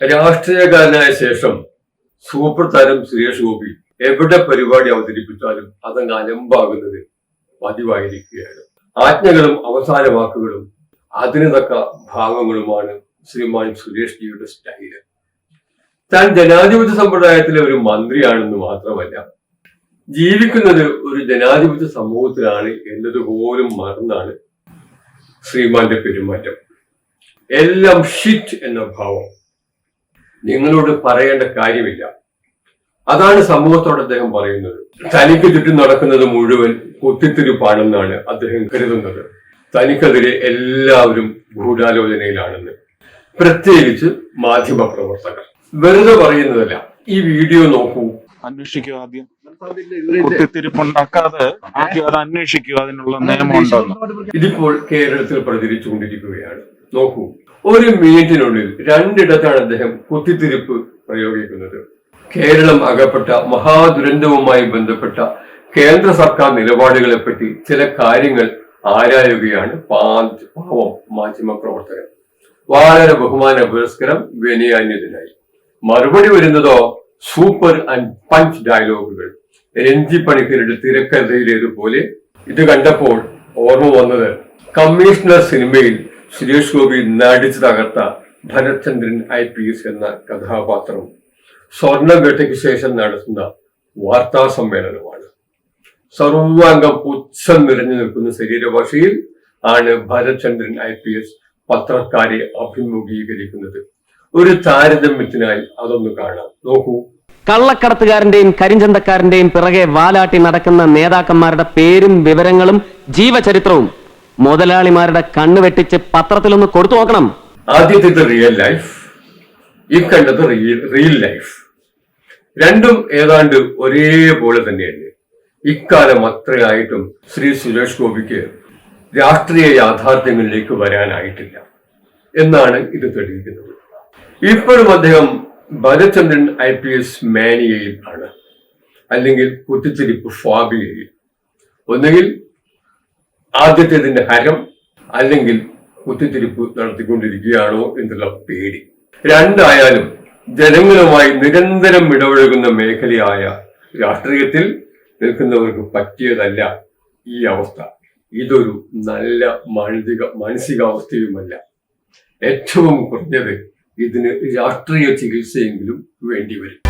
രാഷ്ട്രീയക്കാരനായ ശേഷം സൂപ്പർ താരം സുരേഷ് ഗോപി എവിടെ പരിപാടി അവതരിപ്പിച്ചാലും അതങ്ങ് അലമ്പാകുന്നത് പതിവായിരിക്കുകയാണ്. ആജ്ഞകളും അവസാന വാക്കുകളും അതിന് തക്ക ഭാഗങ്ങളുമാണ് ശ്രീമാൻ സുരേഷ് ജിയുടെ സ്റ്റൈൽ താൻ ജനാധിപത്യ സമ്പ്രദായത്തിലെ ഒരു മന്ത്രിയാണെന്ന് മാത്രമല്ല ജീവിക്കുന്നത് ഒരു ജനാധിപത്യ സമൂഹത്തിലാണ് എന്നതുപോലും മറന്നാണ് ശ്രീമാന്റെ പെരുമാറ്റം. എല്ലാം ഷിറ്റ് എന്ന ഭാവം. നിങ്ങളോട് പറയേണ്ട കാര്യമില്ല. അതാണ് സമൂഹത്തോട് അദ്ദേഹം പറയുന്നത്. തനിക്ക് ചുറ്റും നടക്കുന്നത് മുഴുവൻ കുത്തിത്തിരിപ്പാണെന്നാണ് അദ്ദേഹം കരുതുന്നത്. തനിക്കെതിരെ എല്ലാവരും ഗൂഢാലോചനയിലാണെന്ന്. പ്രത്യേകിച്ച് മാധ്യമ പ്രവർത്തകർ. വെറുതെ പറയുന്നതല്ല ഈ വീഡിയോ നോക്കൂ. അന്വേഷിക്കുക ആദ്യം. കുത്തിത്തിരിപ്പുണ്ടാക്കാതെ ആദ്യം അത് അന്വേഷിക്കുക അതിനുള്ള നിയമം ഉണ്ടെന്ന് ഇതിപ്പോൾ കേരളത്തിൽ പ്രചരിച്ചുകൊണ്ടിരിക്കുകയാണ്. നോക്കൂ. ഒരു മിനിറ്റിനുള്ളിൽ രണ്ടിടത്താണ് അദ്ദേഹം കുത്തിത്തിരിപ്പ് പ്രയോഗിക്കുന്നത്. കേരളം അകപ്പെട്ട മഹാദുരന്തവുമായി ബന്ധപ്പെട്ട കേന്ദ്ര സർക്കാർ നിലപാടുകളെപ്പറ്റി ചില കാര്യങ്ങൾ ആരായുകയാണ് പാവം മാധ്യമ പ്രവർത്തകൻ. വളരെ ബഹുമാന പുരസ്കരം വിനയാന്യതിനായി. മറുപടി വരുന്നതോ സൂപ്പർ ആൻഡ് പഞ്ച് ഡയലോഗുകൾ. രഞ്ജി പണിക്കരുടെ തിരക്കഥയിലേതുപോലെ ഇത് കണ്ടപ്പോൾ ഓർമ്മ വന്നത് കമ്മീഷണർ സിനിമയിൽ സുരേഷ് ഗോപി നടിച്ചു തകർത്ത ഭരത്ചന്ദ്രൻ ഐ പി എസ് എന്ന കഥാപാത്രം സ്വർണവേട്ടയ്ക്ക് ശേഷം നടത്തുന്ന വാർത്താ സമ്മേളനമാണ്. സർവാംഗം പുച്ഛം നിറഞ്ഞു നിൽക്കുന്ന ശരീരഭാഷയിൽ ആണ് ഭരത്ചന്ദ്രൻ ഐ പി എസ് പത്രക്കാരെ അഭിമുഖീകരിക്കുന്നത്. ഒരു താരതമ്യത്തിനായി അതൊന്ന് കാണാം. നോക്കൂ. കള്ളക്കടത്തുകാരന്റെയും കരിഞ്ചന്തക്കാരന്റെയും പിറകെ വാലാട്ടി നടക്കുന്ന നേതാക്കന്മാരുടെ പേരും വിവരങ്ങളും ജീവചരിത്രവും മുതലാളിമാരുടെ കണ്ണു വെട്ടിച്ച് പത്രത്തിലൊന്ന് കൊടുത്തു നോക്കണം. ആദ്യത്തെ റിയൽ ലൈഫ് ഈ കണ്ടത് റിയൽ ലൈഫ് രണ്ടും ഏതാണ്ട് ഒരേപോലെ തന്നെയല്ലേ? ഇക്കാലം അത്രയായിട്ടും ശ്രീ സുരേഷ് ഗോപിക്ക് രാഷ്ട്രീയ യാഥാർത്ഥ്യങ്ങളിലേക്ക് വരാനായിട്ടില്ല എന്നാണ് ഇത് തെളിയിക്കുന്നത്. ഇപ്പോഴും അദ്ദേഹം ഭരചന്ദ്രൻ ഐ പി എസ് മാനിയയിൽ ആണ്. അല്ലെങ്കിൽ കുത്തിത്തിരിപ്പ് ഫാബിയയിൽ. ഒന്നുകിൽ ആദ്യത്തേതിന്റെ ഹരം അല്ലെങ്കിൽ കുത്തിത്തിരിപ്പ് നടത്തിക്കൊണ്ടിരിക്കുകയാണോ എന്നുള്ള പേടി. രണ്ടായാലും ജനങ്ങളുമായി നിരന്തരം ഇടപഴകുന്ന മേഖലയായ രാഷ്ട്രീയത്തിൽ നിൽക്കുന്നവർക്ക് പറ്റിയതല്ല ഈ അവസ്ഥ. ഇതൊരു നല്ല മാനസിക മാനസികാവസ്ഥയുമല്ല. ഏറ്റവും കുറഞ്ഞത് ഇതിന് രാഷ്ട്രീയ ചികിത്സയെങ്കിലും വേണ്ടിവരും